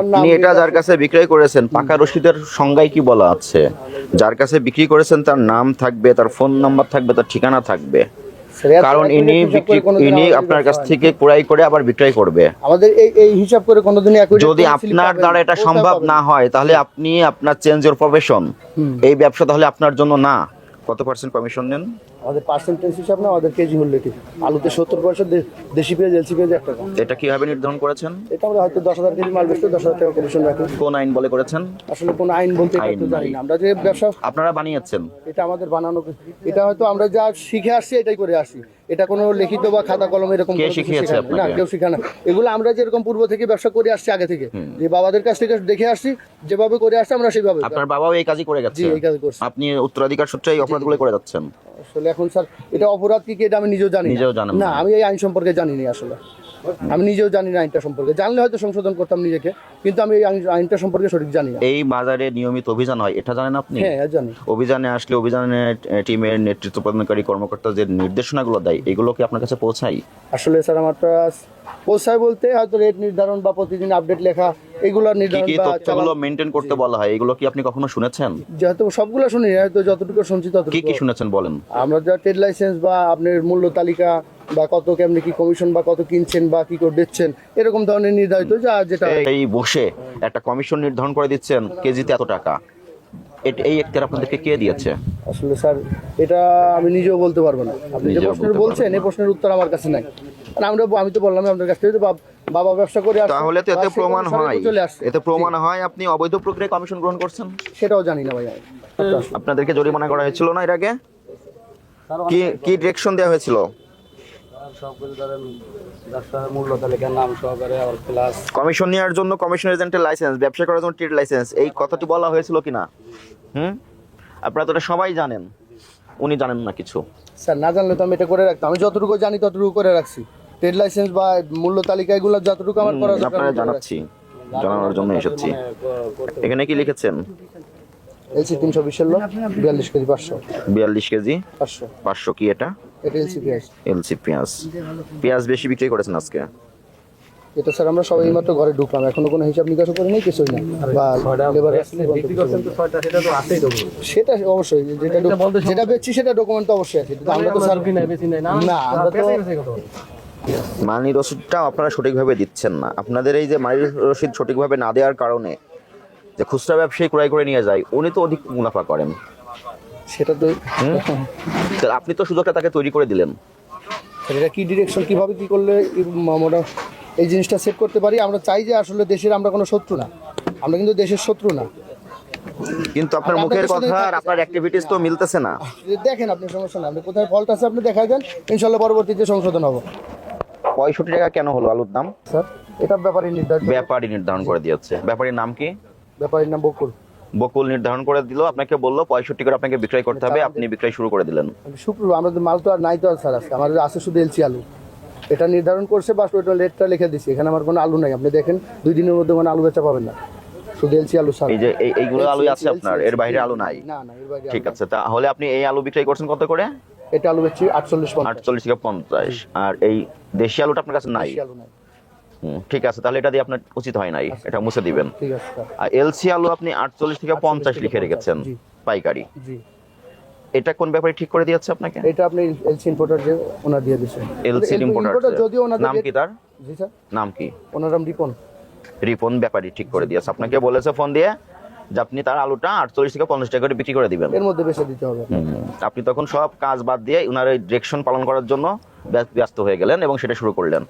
আপনি এটা যার কাছে বিক্রয় করেছেন পাকা রসিদের সংজ্ঞায় কি বলা আছে? যার কাছে বিক্রি করেছেন তার নাম থাকবে তার ফোন নাম্বার থাকবে তার ঠিকানা থাকবে। কারণ ইনি বিক্রি ইনি আপনার কাছ থেকে ক্রয় করে আবার বিক্রয় করবে। আমাদের এই এই হিসাব করে কোনোদিন যদি আপনার দ্বারা এটা সম্ভব না হয় তাহলে আপনি আপনার চেঞ্জ ইউর প্রফেশন এই ব্যবসা তাহলে আপনার জন্য না। কত পার্সেন্ট কমিশন নেন? আমাদের পার্সেন্টেজ হিসাব না আমাদের কেজি মূল্য ঠিক। আলুতে সত্তর পয়সা দেশি পেঁয়াজ এলসি পেঁয়াজ এক টাকা। এটা কীভাবে নির্ধারণ করেছেন? এটা আমরা হয়তো দশ হাজার কেজি মাল বেশি দশ হাজার টাকা কমিশন রাখি। কোন আইন বলে করেছেন? আসলে কোন আইন বলতে এটা জানি না। আমরা যে ব্যবসা আপনারা বানিয়েছেন? এটা আমাদের বানানো এটা হয়তো আমরা যা শিখে আসছি এটাই করে আসি। এটা কোনো লিখিত বা খাতা কলম এরকম না। কেউ শেখায় না। এগুলো আমরা যেরকম পূর্ব থেকে ব্যবসা করে আসছি আগে থেকে। যে বাবাদের কাছ থেকে দেখে আসছি যেভাবে করে আসছি আমরা সেভাবে। আপনার বাবাও এই কাজই করে গেছে এই কাজ করছে। আপনি উত্তরাধিকার সূত্রে এই অপরাধগুলো করে যাচ্ছেন? আসলে এখন স্যার এটা অপরাধ কি কি এটা আমি নিজেও জানি। নিজেও জানি না। না। আমি এই আইন সম্পর্কে জানি না আসলে। আমি নিজেও জানি না আইনটা সম্পর্কে। জানলে হয়তো সংশোধন করতাম নিজেকে কিন্তু আমি এই আইনটা সম্পর্কে সঠিক জানি না। এই বাজারে নিয়মিত অভিযান হয় এটা জানেন আপনি? হ্যাঁ হ্যাঁ, জানি। অভিযানে আসলে অভিযানে টিমের নেতৃত্ব প্রদানকারী কর্মকর্তা যে নির্দেশনাগুলো দেয় এগুলো কি আপনার কাছে পৌঁছায়? আসলে স্যার আমার পৌঁছায় বলতে হয়তো রেট নির্ধারণ বা প্রতিদিন আপডেট লেখা এগুলোর কি নির্ধারণ তথ্যগুলো করতে বলা হয়? এগুলো কি আপনি কখনো শুনেছেন? যেহেতু সবগুলো শুনি হয়তো যতটুকু শুনছি কি কি শুনেছেন বলেন? আমরা যা ট্রেড লাইসেন্স বা আপনার মূল্য তালিকা বা কত কেমনি কি কমিশন বা কত কিনছেন বা কি করে দিচ্ছেন এরকম ধরনের নির্ধারিত যা যেটা এই বসে একটা কমিশন নির্ধারণ করে দিচ্ছেন কেজিতে এত টাকা। এই এখতিয়ার আপনাদেরকে কে দিয়েছে? আসলে স্যার এটা আমি নিজেও বলতে পারব না। আপনি যে প্রশ্নের বলছেন এই প্রশ্নের উত্তর আমার কাছে নাই। আর আমরা আমি তো বললাম আপনার কাছ থেকে যে বাব- ব্যবসা করে তাহলে তো এতে প্রমাণ হয়। এতে প্রমাণ হয় আপনি অবৈধ প্রক্রিয়ায় কমিশন গ্রহণ করছেন? সেটাও জানি না ভাই আপনাদেরকে জরিমানা করা হয়েছিল না এর আগে? কি কি ডিরেকশন দেওয়া হয়েছিল? সবগুলো ধরেন ব্যবসার মূল্য তালিকার নাম সহকারে আর প্লাস কমিশন নেওয়ার জন্য কমিশন এজেন্টের লাইসেন্স ব্যবসা করার জন্য ট্রেড লাইসেন্স এই কথাটি বলা হয়েছিল কিনা? হুম? আপনারা তো এটা সবাই জানেন। উনি জানেন না কিছু। স্যার না জানলে তো আমি এটা করে রাখতাম। আমি যতটুকু জানি ততটুকু করে রাখছি। ট্রেড লাইসেন্স বা মূল্য তালিকা এগুলো যতটুকু আমার করা আপনারা জানাচ্ছি। জানানোর জন্য এসেছি। এখানে কি লিখেছেন? এলসি তিনশো বিশ বিয়াল্লিশ কেজি পাঁচশো। বিয়াল্লিশ কেজি? পাঁচশো। পাঁচশো কি এটা? এটা এলসি পেঁয়াজ। এলসি পেঁয়াজ। পেঁয়াজ বেশি বিক্রি করেছেন আজকে? এটা স্যার আমরা সবাই মাত্র ঘরে ঢুকলাম এখনও কোনো হিসাব নিকাশও করি নাই কিছুই না বা লেবার সেটা অবশ্যই যেটা যেটা বেচছি সেটা ডকুমেন্ট তো অবশ্যই আছে আমরা তো স্যার না না আমরা তো মানি রসিদটা আপনারা সঠিকভাবে দিচ্ছেন না। আপনাদের এই যে মানি রসিদ সঠিকভাবে না দেওয়ার কারণে যে খুচরা ব্যবসায়ী ক্রয় করে নিয়ে যায় উনি তো অধিক মুনাফা করেন। সেটা তো আপনি তো সুযোগটা তাকে তৈরি করে দিলেন। এটা কি ডিরেকশন কীভাবে কি করলে মোটা এই জিনিসটা সেট করতে পারি? আমরা চাই যে আসলে দেশের আমরা কোনো শত্রু না। আমরা কিন্তু দেশের শত্রু না। কিন্তু আপনার মুখের কথা আর আপনার অ্যাক্টিভিটিস তো মিলতেছে না। দেখেন আপনি সমস্যা না আপনি কোথায় ফল্ট আছে আপনি দেখাই দেন। ইনশাল্লাহ পরবর্তীতে সংশোধন হব। পঁয়ষট্টি টাকা কেন হলো আলুর দাম? স্যার এটা ব্যাপারই নির্ধারিত ব্যাপারী নির্ধারণ করে দিয়েছে। ব্যাপারীর নাম কি? ব্যাপারীর নাম বকুল। বকুল নির্ধারণ করে দিল আপনাকে বলল পঁয়ষট্টি করে আপনাকে বিক্রয় করতে হবে আপনি বিক্রয় শুরু করে দিলেন। শুক্রবার তো মাল তো আর নাই তো আর স্যার আজকে আমাদের আছে শুধু এলসি আলু। এটা নির্ধারণ করছে বাস ওইটা লেটটা লিখে দিছি এখানে আমার কোনো আলু নাই। আপনি দেখেন দুই দিনের মধ্যে কোনো আলু বেচা পাবেন না। শুধু এলসি আলু স্যার এই যে এইগুলো আলু আছে আপনার এর বাইরে আলু নাই? না না এর বাইরে ঠিক আছে তাহলে আপনি এই আলু বিক্রয় করছেন কত করে? এটা আলু বেচছি আটচল্লিশ আটচল্লিশ থেকে পঞ্চাশ। আর এই দেশি আলুটা আপনার কাছে নাই? আলু নাই। ঠিক আছে তাহলে এটা দিয়ে আপনার উচিত হয় নাই এটা মুছে দিবেন। ঠিক আছে আর এলসি আলু আপনি আটচল্লিশ থেকে পঞ্চাশ লিখে রেখেছেন। পাইকারি। জি। এটা কোন ব্যাপারে ঠিক করে দিয়েছে আপনাকে? এটা আপনি এলসি ইম্পোর্টার যে ওনার দিয়ে দিচ্ছেন এলসি ইম্পোর্টার যদিও ওনাদের নাম কি তার? জি স্যার। নাম কি? ওনার নাম রিপন। রিপন ব্যাপারী ঠিক করে দিয়েছে। আপনাকে বলেছে ফোন দিয়ে যে আপনি তার আলুটা আটচল্লিশ থেকে পঞ্চাশ টাকা করে বিক্রি করে দিবেন। এর মধ্যে বেছে দিতে হবে। আপনি তখন সব কাজ বাদ দিয়ে উনার ওই ডিরেকশন পালন করার জন্য ব্যস্ত হয়ে গেলেন এবং সেটা শুরু করলেন।